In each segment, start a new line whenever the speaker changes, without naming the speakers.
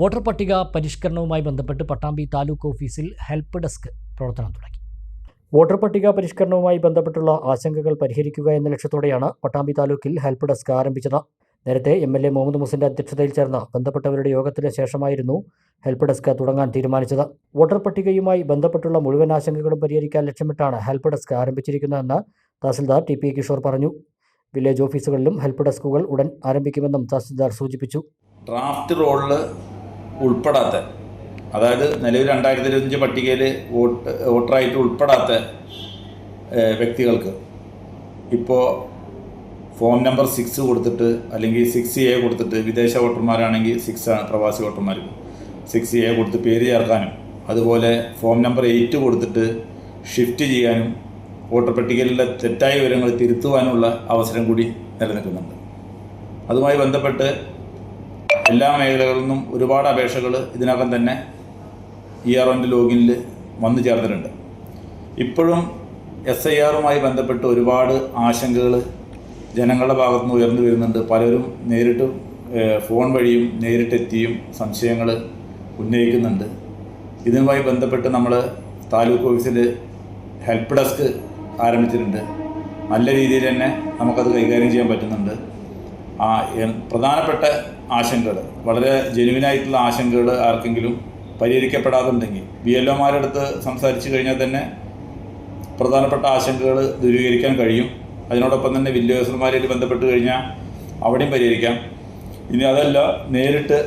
Voter പട്ടിക പരിഷ്കരണവുമായി ബന്ധപ്പെട്ട് പട്ടാമ്പി താലൂക്ക് ഓഫീസിൽ ഹെൽപ്പ് ഡെസ്ക് പ്രവർത്തനം തുടങ്ങി. വോട്ടർ പട്ടിക പരിഷ്കരണവുമായി ബന്ധപ്പെട്ടുള്ള ആശങ്കകൾ പരിഹരിക്കുക എന്ന ലക്ഷ്യത്തോടെയാണ് പട്ടാമ്പി താലൂക്കിൽ ഹെൽപ്പ് ഡെസ്ക് ആരംഭിച്ചത്. നേരത്തെ എം എൽ എ മുഹമ്മദ് മുസിന്റെ അധ്യക്ഷതയിൽ ചേർന്ന ബന്ധപ്പെട്ടവരുടെ യോഗത്തിന് ശേഷമായിരുന്നു ഹെൽപ്പ് ഡെസ്ക് തുടങ്ങാൻ തീരുമാനിച്ചത്. വോട്ടർ പട്ടികയുമായി ബന്ധപ്പെട്ടുള്ള മുഴുവൻ ആശങ്കകളും പരിഹരിക്കാൻ ലക്ഷ്യമിട്ടാണ് ഹെൽപ്പ് ഡെസ്ക് ആരംഭിച്ചിരിക്കുന്നതെന്ന് തഹസിൽദാർ ടി പി കിഷോർ പറഞ്ഞു. വില്ലേജ് ഓഫീസുകളിലും ഹെൽപ്പ് ഡെസ്കുകൾ ഉടൻ ആരംഭിക്കുമെന്നും തഹസിൽദാർ സൂചിപ്പിച്ചു.
ഡ്രാഫ്റ്റ് റോളിൽ ഉൾപ്പെടാത്ത അതായത് നിലവിൽ രണ്ടായിരത്തി ഇരുപത്തഞ്ച് പട്ടികയിൽ വോട്ട് വോട്ടറായിട്ട് ഉൾപ്പെടാത്ത വ്യക്തികൾക്ക് ഇപ്പോൾ ഫോൺ നമ്പർ സിക്സ് കൊടുത്തിട്ട് അല്ലെങ്കിൽ സിക്സ് എ കൊടുത്തിട്ട് വിദേശ വോട്ടർമാരാണെങ്കിൽ സിക്സ് ആണ് പ്രവാസി വോട്ടർമാർ സിക്സ് എ കൊടുത്ത് പേര് ചേർക്കാനും അതുപോലെ ഫോം നമ്പർ എയ്റ്റ് കൊടുത്തിട്ട് ഷിഫ്റ്റ് ചെയ്യാനും വോട്ടർ പട്ടികയിലുള്ള തെറ്റായ വിവരങ്ങൾ തിരുത്തുവാനുള്ള അവസരം കൂടി നിലനിൽക്കുന്നുണ്ട്. അതുമായി ബന്ധപ്പെട്ട് എല്ലാ മേഖലകളിൽ നിന്നും ഒരുപാട് അപേക്ഷകൾ ഇതിനകം തന്നെ ഇ ആർ ഒന്റെ ലോഗിനിൽ വന്നു ചേർന്നിട്ടുണ്ട് ഇപ്പോഴും എസ് ഐ ആറുമായി ബന്ധപ്പെട്ട് ഒരുപാട് ആശങ്കകൾ ജനങ്ങളുടെ ഭാഗത്തു നിന്ന് ഉയർന്നു വരുന്നുണ്ട്. പലരും നേരിട്ട് ഫോൺ വഴിയും നേരിട്ടെത്തിയും സംശയങ്ങൾ ഉന്നയിക്കുന്നുണ്ട്. ഇതിനുമായി ബന്ധപ്പെട്ട് നമ്മൾ താലൂക്ക് ഓഫീസിൽ ഹെൽപ്പ് ഡെസ്ക് ആരംഭിച്ചിട്ടുണ്ട്. നല്ല രീതിയിൽ തന്നെ നമുക്കത് കൈകാര്യം ചെയ്യാൻ പറ്റുന്നുണ്ട്. ആ പ്രധാനപ്പെട്ട ആശങ്കകൾ വളരെ ജെനുവിനായിട്ടുള്ള ആശങ്കകൾ ആർക്കെങ്കിലും പരിഹരിക്കപ്പെടാതുണ്ടെങ്കിൽ ബി എൽ ഒമാരടുത്ത് സംസാരിച്ചു കഴിഞ്ഞാൽ തന്നെ പ്രധാനപ്പെട്ട ആശങ്കകൾ ദൂരീകരിക്കാൻ കഴിയും. അതിനോടൊപ്പം തന്നെ വില്ലേജ് ഓഫീസർമാരായിട്ട് ബന്ധപ്പെട്ട് കഴിഞ്ഞാൽ അവിടെയും പരിഹരിക്കാം. ഇനി അതല്ല നേരിട്ട്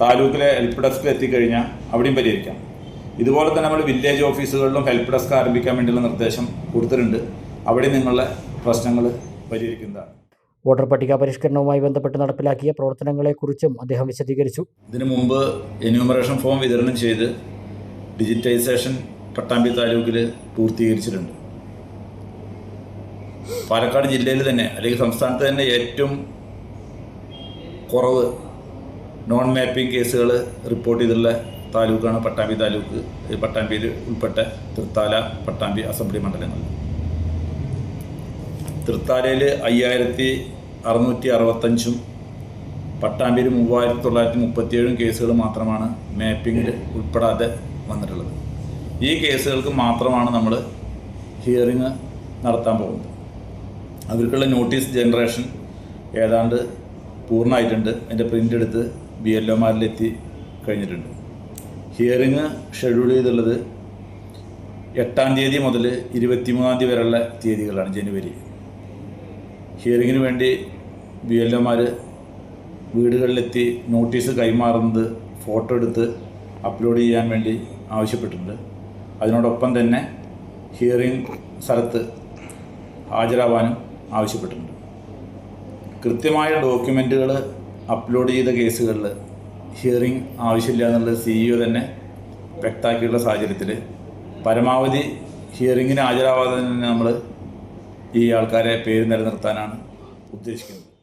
താലൂക്കിലെ ഹെൽപ്പ് ഡെസ്കിൽ എത്തിക്കഴിഞ്ഞാൽ അവിടെയും പരിഹരിക്കാം. ഇതുപോലെ തന്നെ നമ്മൾ വില്ലേജ് ഓഫീസുകളിലും ഹെൽപ്പ് ഡെസ്ക് ആരംഭിക്കാൻ വേണ്ടിയുള്ള നിർദ്ദേശം കൊടുത്തിട്ടുണ്ട്. അവിടെ നിങ്ങളുടെ പ്രശ്നങ്ങൾ പരിഹരിക്കുന്നതാണ്.
വോട്ടർ പട്ടിക പരിഷ്കരണവുമായി ബന്ധപ്പെട്ട് നടപ്പിലാക്കിയ പ്രവർത്തനങ്ങളെക്കുറിച്ചും അദ്ദേഹം വിശദീകരിച്ചു.
ഇതിനു മുമ്പ് എന്യൂമറേഷൻ ഫോം വിതരണം ചെയ്ത് ഡിജിറ്റൈസേഷൻ പട്ടാമ്പി താലൂക്കിൽ പൂർത്തീകരിച്ചിട്ടുണ്ട്. പാലക്കാട് ജില്ലയിൽ തന്നെ അല്ലെങ്കിൽ സംസ്ഥാനത്ത് തന്നെ ഏറ്റവും കുറവ് നോൺ മാപ്പിംഗ് കേസുകൾ റിപ്പോർട്ട് ചെയ്തിട്ടുള്ള താലൂക്കാണ് പട്ടാമ്പി താലൂക്ക് പട്ടാമ്പിയിൽ ഉൾപ്പെട്ട തൃത്താല പട്ടാമ്പി അസംബ്ലി മണ്ഡലങ്ങൾ. തൃത്താലയിൽ അയ്യായിരത്തി അറുന്നൂറ്റി അറുപത്തഞ്ചും പട്ടാമ്പിയിൽ മൂവായിരത്തി തൊള്ളായിരത്തി മുപ്പത്തിയേഴും കേസുകൾ മാത്രമാണ് മാപ്പിങ്ങിൽ ഉൾപ്പെടാതെ വന്നിട്ടുള്ളത്. ഈ കേസുകൾക്ക് മാത്രമാണ് നമ്മൾ ഹിയറിങ് നടത്താൻ പോകുന്നത്. അവർക്കുള്ള നോട്ടീസ് ജനറേഷൻ ഏതാണ്ട് പൂർണമായിട്ടുണ്ട്. അതിന്റെ പ്രിന്റ് എടുത്ത് ബി എൽ ഒമാരിലെത്തി കഴിഞ്ഞിട്ടുണ്ട്. ഹിയറിങ് ഷെഡ്യൂൾ ചെയ്തുള്ളത് എട്ടാം തീയതി മുതൽ ഇരുപത്തിമൂന്നാം തീയതി വരെയുള്ള തീയതികളാണ് ജനുവരി. ഹിയറിങ്ങിന് വേണ്ടി ബി എൽ ഒമാർ വീടുകളിലെത്തി നോട്ടീസ് കൈമാറുന്നത് ഫോട്ടോ എടുത്ത് അപ്ലോഡ് ചെയ്യാൻ വേണ്ടി ആവശ്യപ്പെട്ടിട്ടുണ്ട്. അതിനോടൊപ്പം തന്നെ ഹിയറിംഗ് സ്ഥലത്ത് ഹാജരാവാനും ആവശ്യപ്പെട്ടിട്ടുണ്ട്. കൃത്യമായ ഡോക്യുമെന്റുകൾ അപ്ലോഡ് ചെയ്ത കേസുകളിൽ ഹിയറിംഗ് ആവശ്യമില്ല എന്നുള്ളത് സി ഇ തന്നെ വ്യക്താക്കിയുള്ള സാഹചര്യത്തിൽ പരമാവധി ഹിയറിങ്ങിന് ഹാജരാവാതെ തന്നെ നമ്മൾ ഈ ആൾക്കാരെ പേര് നിലനിർത്താനാണ് ഉദ്ദേശിക്കുന്നത്.